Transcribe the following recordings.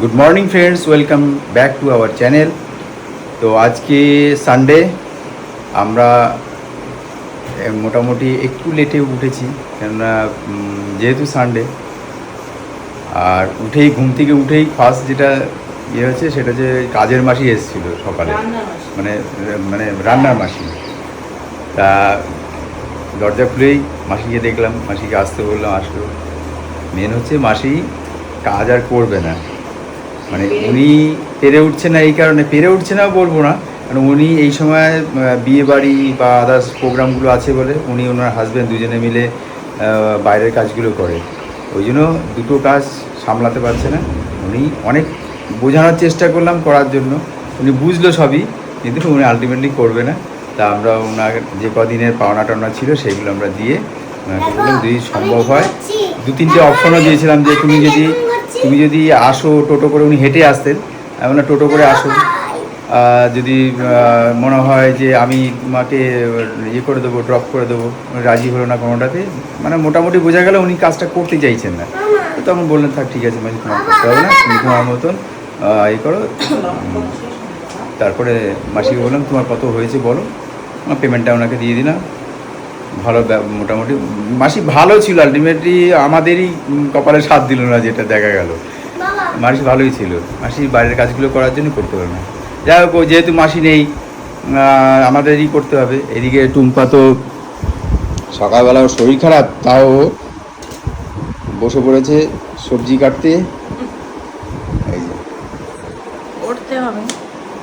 Good morning friends welcome back to our channel তো আজকে Sunday আমরা মোটামুটি একটু লেটে উঠেছি কেননা যেহেতু সানডে আর উঠেই ঘুম থেকে উঠেই ফার্স্ট যেটা ইয়ে হচ্ছে সেটা যে কাজের মাসি এসেছিল সকালে। মানে মানে রান্নার মাসি। তা দরজা খুলেই মাসিকে দেখলাম মাসিকে আসতে বললাম আসলো। মেন হচ্ছে মাসি কাজ আর করবে না। মানে উনি পেরে উঠছে না এই কারণে, পেরে উঠছে না বলব না, কারণ উনি এই সময় বিয়ে বাড়ি বা আদার্স প্রোগ্রামগুলো আছে বলে উনি ওনার হাজব্যান্ড দুজনে মিলে বাইরের কাজগুলো করে। ওই জন্য দুটো কাজ সামলাতে পারছে না। উনি অনেক বোঝানোর চেষ্টা করলাম করার জন্য। উনি বুঝলো সবই, কিন্তু উনি আলটিমেটলি করবে না। তা আমরা ওনার যে কদিনের পাওনা টাওনা ছিল সেগুলো আমরা দিয়ে যদি সম্ভব হয় দু তিনটে অপশনও দিয়েছিলাম যে তুমি যদি তুমি যদি আসো টোটো করে, উনি হেঁটে আসতেন। আমি বললাম, টোটো করে আসো যদি মনে হয় যে আমি তোমাকে ইয়ে করে দেবো ড্রপ করে দেবো রাজি হলো না কোনোটাতে মানে মোটামুটি বোঝা গেল উনি কাজটা করতে চাইছেন না। তো তখন বললেন থাক, ঠিক আছে, মাঝে তোমার করতে হবে না, তুমি তোমার মতন ইয়ে করো। তারপরে মাসিকে বললাম, তোমার কত হয়েছে বলো আমার পেমেন্টটা ওনাকে দিয়ে দিলাম। ভালো মোটামুটি মাসি ভালো ছিল আলটিমেটলি আমাদেরই কপালে সাথ দিল না যেটা দেখা গেল। মাসি ভালোই ছিল। মাসি বাইরের কাজগুলো করার জন্য করতে পারে না। যাই হোক যেহেতু মাসি নেই আমাদেরই করতে হবে। এদিকে টুম্পা তো সকালবেলা ওর শরীর খারাপ তাও বসে পড়েছে সবজি কাটতে।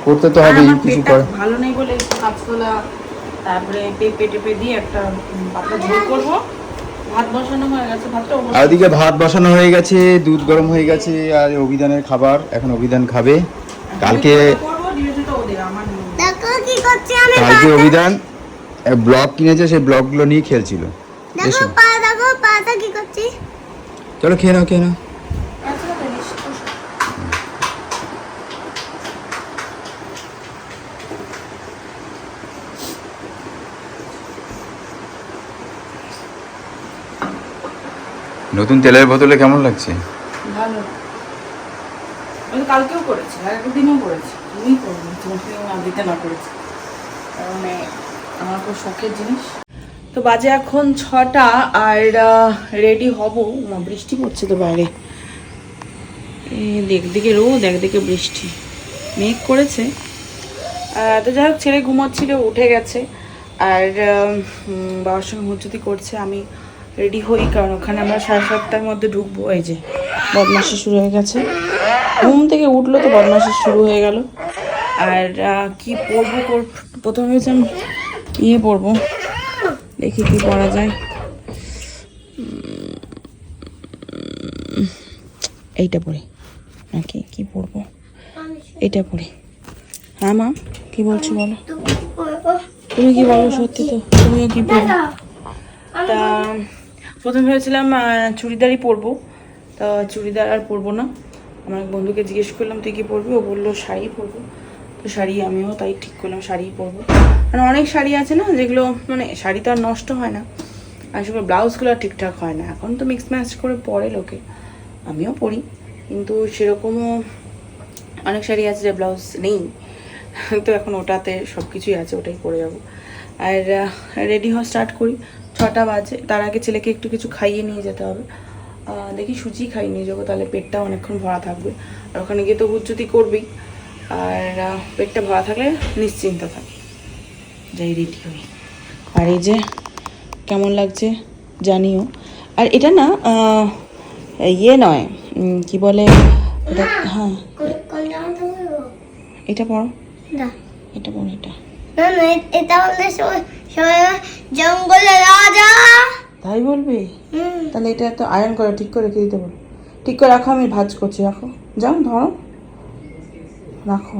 করতে তো হবে কিছু কর ভালো নেই বলে কাঁচকলা তারপরে পেঁপে টেপে দিয়ে একটা পাতলা ঝোল করব। ভাত বসানো হয়ে গেছে ভাতটা আর ওদিকে ভাত বসানো হয়ে গেছে দুধ গরম হয়ে গেছে আর অভিধানের খাবার এখন অভিধান খাবে। কালকে কালকে অভিধান ব্লগ কিনেছে সেই ব্লগগুলো নিয়ে খেলছিল। দেখো এসো। পা দেখো পাটা কি করছে? চলো খেয়ে নাও খেয়ে নাও আচ্ছা, বেশ, বসো। নতুন তেলের বোতলে কেমন লাগছে? ভালো। আমি কালকেও করেছি আর একদিনও করেছি। তুমি করব দিতে না করেছি। কারণ আমার খুব শখের জিনিস। তো বাজে এখন ছটা আর রেডি হব। মা, বৃষ্টি পড়ছে তো বাইরে। একদিকে রোদ একদিকে বৃষ্টি। মেঘ করেছে। তো যাই হোক ছেলে ঘুমাচ্ছিল উঠে গেছে। আর বাবার সঙ্গে হুজ্জুতি করছে। আমি রেডি হই, কারণ ওখানে আমরা সাড়ে সাতটার মধ্যে ঢুকবো। এই যে বদমাসি শুরু হয়ে গেছে। ঘুম থেকে উঠল তো বদমাসি শুরু হয়ে গেল। আর কি পরবো প্রথমে ভেবেছিলাম ইয়ে পরবো। দেখি কি পরা যায়। এইটা পরে। নাকি, কি পরবো? এটা পরে। হ্যাঁ মা, কি বলছো বলো? তুমি কি বলো সত্যি তো? তুমিও কি পরবে তা প্রথমে ভেবেছিলাম চুড়িদারই পরবো। তা চুড়িদার আর পরবো না। আমার বন্ধুকে জিজ্ঞেস করলাম, তুই কি পরবি? ও বলল শাড়ি পরবো। তো শাড়ি আমিও তাই ঠিক করলাম, শাড়িই পরবো। মানে অনেক শাড়ি আছে না, যেগুলো মানে শাড়ি তো আর নষ্ট হয় না। আর সেগুলো ব্লাউজগুলো ঠিকঠাক হয় না। এখন তো মিক্স ম্যাচ করে পরে লোকে। আমিও পরি। কিন্তু সেরকমও অনেক শাড়ি আছে যে ব্লাউজ নেই। তো এখন ওটাতে সব কিছুই আছে, ওটাই পরে যাব। আর রেডি হওয়া স্টার্ট করি। ছটা বাজে তার আগে ছেলেকে একটু কিছু খাইয়ে নিয়ে যেতে হবে। দেখি সুজি খাইয়ে নিয়ে যাব তাহলে পেটটা অনেকক্ষণ ভরা থাকবে। আর ওখানে গিয়ে তো হুজ্জুতি করবেই। আর পেটটা ভরা থাকলে নিশ্চিন্ত থাকে। যাই রেডি হই। আর এই যে কেমন লাগছে জানিও। আর এটা না ইয়ে নয় কি বলে এটা হ্যাঁ। এটা পড়ো। এটা পড়ো এটা। না না এটা সবাই জঙ্গলে রাজা। তাই বলবি? তাহলে এটা তো আয়রন করে ঠিক করে রেখে দিতে বলো। ঠিক করে রাখো আমি ভাজ করছি রাখো। যাও ধরো। রাখো।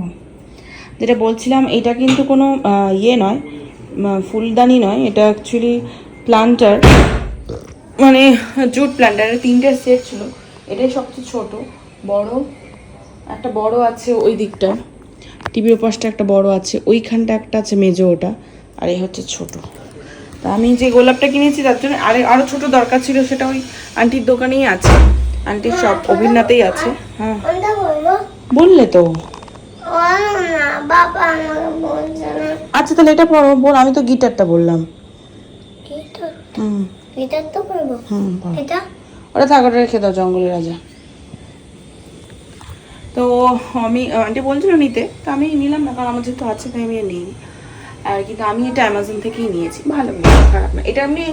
যেটা বলছিলাম এটা কিন্তু কোনো ইয়ে নয় ফুলদানি নয় এটা অ্যাকচুয়ালি প্লান্টার মানে জুট প্লান্টারের তিনটে সেট ছিল। এটাই সবচেয়ে ছোট বড়। একটা বড় আছে ওই দিকটা। টিভির ওপাশটা একটা বড় আছে ওইখানটা একটা আছে মেজো ওটা। আর এই হচ্ছে ছোট। তা আমি যে গোলাপটা কিনেছি, তার জন্য আরে আরও ছোট দরকার ছিল, সেটা ওই আন্টির দোকানেই আছে। আন্টির সব অভিন্নাতেই আছে। হ্যাঁ। বললে তো। আচ্ছা তাহলে এটা পড়ো বল আমি তো গিটারটা বললাম। হুম। তো হুম এটা ওটা থাকাটা রেখে দাও, জঙ্গলের রাজা। তো আমি আন্টি বলছিল নিতে, তো আমি নিলাম না, কারণ আমার যেহেতু আছে, তাই আমি নিইনি। আর কিন্তু আমি এটা অ্যামাজন থেকেই নিয়েছি। ভালো খারাপ না। এটা আমি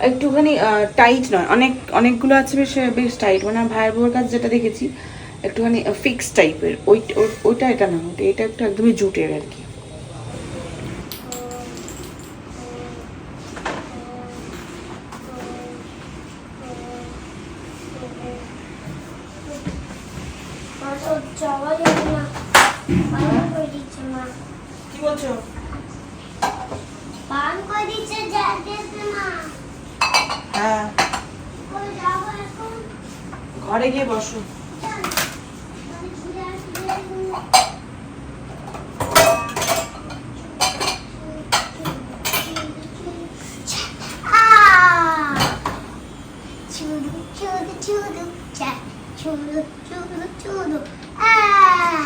একটুখানি টাইট নয়। অনেক অনেকগুলো আছে বেশ বেশ টাইট মানে ভাইয়ের বউর কাছে যেটা দেখেছি একটুখানি ফিক্স টাইপের ওই ওই- ওইটা এটা না ওটা এটা একটু একদমই জুটের আর কি মা তো যাওয়া যাবে না পান করে দিচ্ছে মা কি বলছো পান করে দিচ্ছে যাতে মা হ্যাঁ কই যাব এখন ঘরে গিয়ে বসো চল। আমি ঘুরে আসব। আহ! চুরু, চুরু, চুরু, চা, চুরু, চুরু, চুরু। আহ!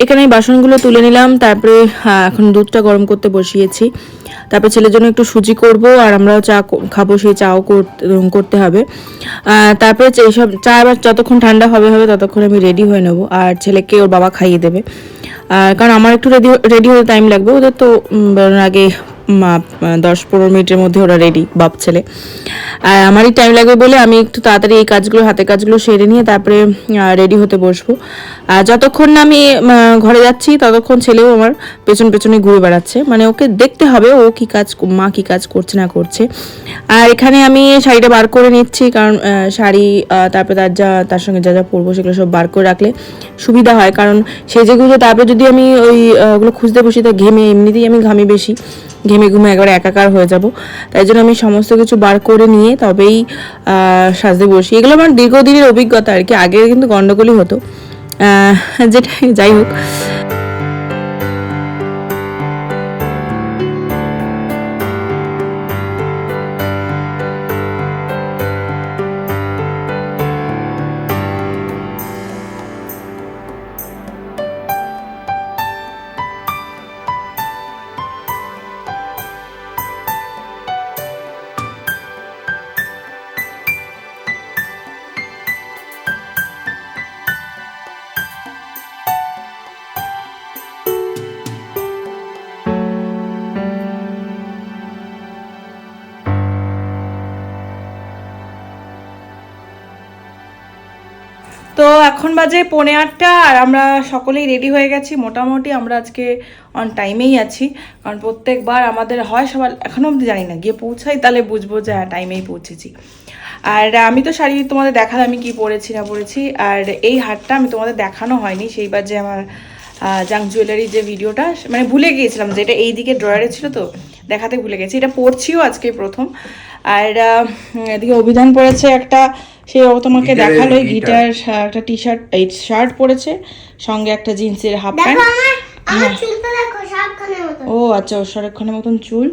এখানে বাসনগুলো তুলে নিলাম তারপরে হ্যাঁ, এখন দুধটা গরম করতে বসিয়েছি তারপরে ছেলের জন্য একটু সুজি করব আর আমরাও চা খাব, সেই চাও করতে হবে। তারপরে এই সব চা আবার যতক্ষণ ঠান্ডা হবে হবে ততক্ষণ আমি রেডি হয়ে নেব আর ছেলেকে ওর বাবা খাইয়ে দেবে। কারণ আমার একটু রেডি রেডি হতে টাইম লাগবে, ওদের তো বেরোনোর আগে দশ পনেরো মিনিটের মধ্যে ওরা রেডি বাপ ছেলে। আর আমারই টাইম লাগবে বলে আমি একটু তাড়াতাড়ি এই কাজগুলো হাতে কাজগুলো সেরে নিয়ে তারপরে রেডি হতে বসবো। আর যতক্ষণ না আমি ঘরে যাচ্ছি, ততক্ষণ ছেলেও আমার পেছন পেছনে ঘুরে বেড়াচ্ছে। মানে ওকে দেখতে হবে ও কি কাজ, মা কি কাজ করছে না করছে। আর এখানে আমি শাড়িটা বার করে নিচ্ছি, কারণ শাড়ি তারপরে তার যা, তার সঙ্গে যা যা পরবো সেগুলো সব বার করে রাখলে সুবিধা হয়। কারণ সেজে গুজে তারপরে যদি আমি ওই ওগুলো খুঁজতে বসি, তা ঘেমে এমনিতেই আমি ঘামি বেশি। ঘেমে ঘুমে একবারে একাকার হয়ে যাব। তাই জন্য আমি সমস্ত কিছু বার করে নিয়ে তবেই সাজতে বসি। এগুলো আমার দীর্ঘদিনের অভিজ্ঞতা আর কি। আগে কিন্তু গন্ডগোলই হতো। যেটা যাই হোক। এখন বাজে পৌনে আটটা আর আমরা সকলেই রেডি হয়ে গেছি। মোটামুটি আমরা আজকে অন টাইমেই আছি। কারণ প্রত্যেকবার আমাদের হয় সবার এখনও অবধি জানি না, গিয়ে পৌঁছাই তাহলে বুঝব যে হ্যাঁ টাইমেই পৌঁছেছি। আর আমি তো শাড়ি তোমাদের দেখালাম আমি কি পরেছি না পরেছি, আর এই হারটা আমি তোমাদের দেখানো হয়নি। সেইবার যে আমার জাং জুয়েলারি যে ভিডিওটা মানে ভুলে গিয়েছিলাম যে এটা এই দিকে ড্রয়ারে ছিল তো। দেখাতে ভুলে গেছি। এটা পরছিও আজকে প্রথম। আর এদিকে অভিধান পড়েছে একটা সে ও তোমাকে দেখাল গিটার। গিটার একটা টি শার্ট এই শার্ট পরেছে সঙ্গে একটা জিন্সের হাফ দেখো প্যান্ট। আমার আমার চুলটা দেখো সাবখানের মতো। ও আচ্ছা ওর সারেক্ষণের মতন চুল।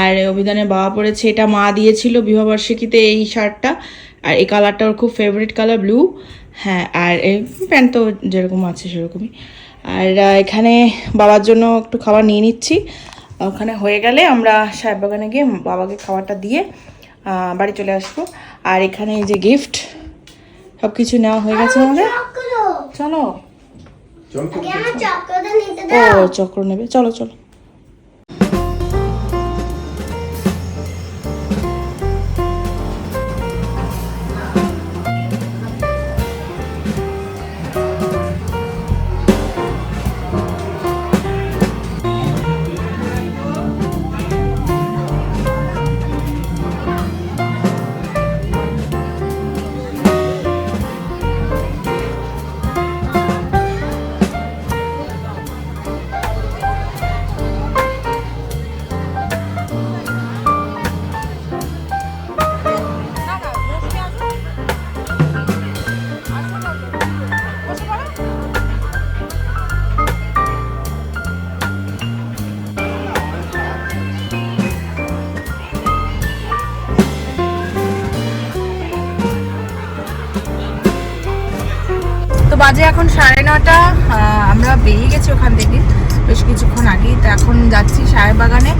আর অভিধানের বাবা পরেছে এটা মা দিয়েছিল বিবাহবার্ষিকীতে এই শার্টটা। আর এই কালারটা ওর খুব ফেভারিট কালার ব্লু হ্যাঁ আর এই প্যান্ট তো যেরকম আছে সেরকমই। আর এখানে বাবার জন্য একটু খাবার নিয়ে নিচ্ছি। ওখানে হয়ে গেলে আমরা সাহেব বাগানে গিয়ে বাবাকে খাবারটা দিয়ে বাড়ি চলে আসব। আর এখানে এই যে গিফট সব কিছু নেওয়া হয়ে গেছে আমাদের। চলো। ও চক্র নেবে। চলো চলো। বাজে এখন সাড়ে নটা আমরা বেরিয়ে গেছি ওখান থেকে বেশ কিছুক্ষণ আগেই। তো এখন যাচ্ছি সাহেব বাগানে।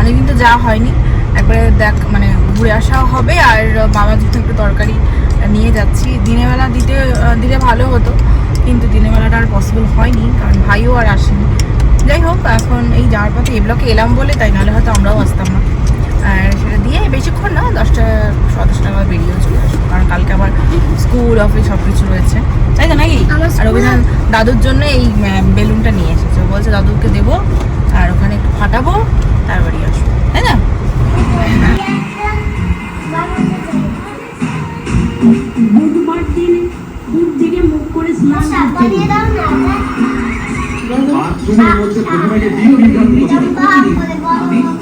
অনেকদিন তো যাওয়া হয়নি। একবারে দেখ মানে ঘুরে আসাও হবে আর মামার জন্য একটু তরকারি নিয়ে যাচ্ছি। দিনের বেলা দিতে দিলে ভালো হতো, কিন্তু দিনের বেলাটা আর পসিবল হয়নি, কারণ ভাইও আর আসেনি। যাই হোক, এখন এই যাওয়ার পথে এই ব্লকে এলাম বলে, তাই নাহলে হয়তো আমরাও আসতাম না। আর সেটা দিয়ে বেশিক্ষণ না দশটা দশটা আবার বেরিয়েও চলে আসব। কারণ কালকে আবার স্কুল অফিস সব কিছু রয়েছে। তাই তো নাকি? আর অভিধান দাদুর জন্য এই বেলুনটা নিয়ে এসেছে। বলছে দাদুকে দেবো আর ওখানে একটু ফাটাবো তারপরে আসব। তাই না?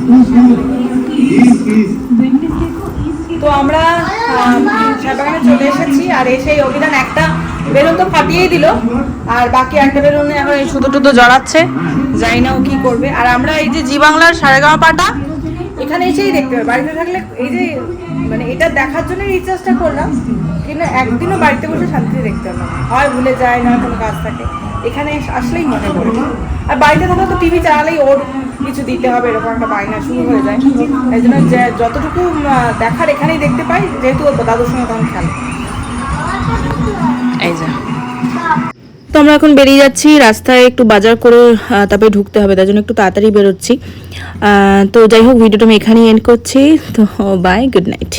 প্রথমে তো আমরা সাবাগানে চলে এসেছি আর এসেই অভিধান একটা বেলুন তো ফাটিয়েই দিল। আর বাকি একটা বেলুনে এখন এই সুতো টুতো জড়াচ্ছে। জানি না ও কি করবে। আর আমরা এই যে জি বাংলার সারেগামা পাটা, এখানে এসেই দেখতে হবে। বাড়িতে থাকলে এই যে মানে এটা দেখার জন্য রিচার্জটা করলাম। কিন্তু একদিনও বাড়িতে বসে শান্তিতে দেখতে হবে হয় ভুলে যায় না কোনো কাজ থাকে। এখানে এস- আসলেই মনে পড়ে। আর বাড়িতে থাকলে তো টিভি চালালেই ওর কিছু দিতে হবে এরকম একটা বায়না শুরু হয়ে যায়। এই জন্য যে যতটুকু দেখার এখানেই দেখতে পাই যেহেতু ওর দাদুর সঙ্গে তখন খেলে। এই যা। তো আমরা এখন বেরিয়ে যাচ্ছি রাস্তায় একটু বাজার করে তারপরে ঢুকতে হবে তার জন্য একটু তাড়াতাড়ি বেরোচ্ছি। তো যাই হোক ভিডিওটা আমি এখানেই এন্ড করছি। তো বাই গুড নাইট